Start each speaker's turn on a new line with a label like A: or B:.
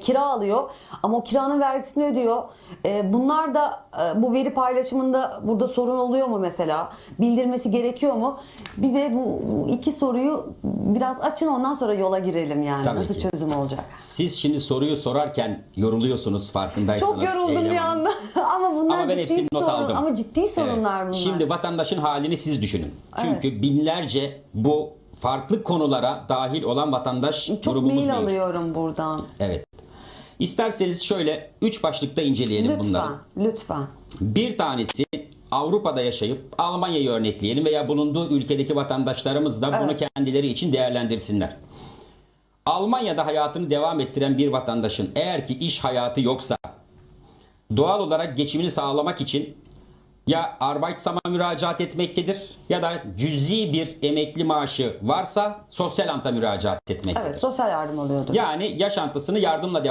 A: kira alıyor ama o kiranın vergisini ödüyor. E, bunlar da e, bu veri paylaşımında burada sorun oluyor mu mesela? Bildirmesi gerekiyor mu? Bize bu iki soruyu biraz açın ondan sonra yola girelim yani.
B: Tabii
A: Nasıl
B: ki.
A: çözüm olacak?
B: Siz şimdi soruyu sorarken yoruluyorsunuz farkındaysanız.
A: Çok yoruldum
B: Eylem
A: bir
B: Hanım.
A: anda. ama bunlar
B: Ama ben
A: ciddi
B: hepsini not
A: sorun.
B: aldım.
A: Ama ciddi sorunlar bunlar.
B: Şimdi vatandaşın halini siz düşünün. Çünkü binlerce bu farklı konulara dahil olan vatandaş
A: çok
B: grubumuz
A: mail
B: mevcut.
A: alıyorum buradan.
B: Evet. İsterseniz şöyle üç başlıkta inceleyelim
A: Lütfen,
B: bunları.
A: lütfen.
B: Bir tanesi Avrupa'da yaşayıp Almanya'yı örnekleyelim veya bulunduğu ülkedeki vatandaşlarımız da bunu
A: Evet.
B: kendileri için değerlendirsinler. Almanya'da hayatını devam ettiren bir vatandaşın eğer ki iş hayatı yoksa doğal olarak geçimini sağlamak için ya Arbeitsam'a müracaat etmektedir ya da cüzi bir emekli maaşı varsa sosyal anta müracaat etmektedir.
A: Evet, sosyal yardım alıyordu.
B: Yani yaşantısını yardımla devam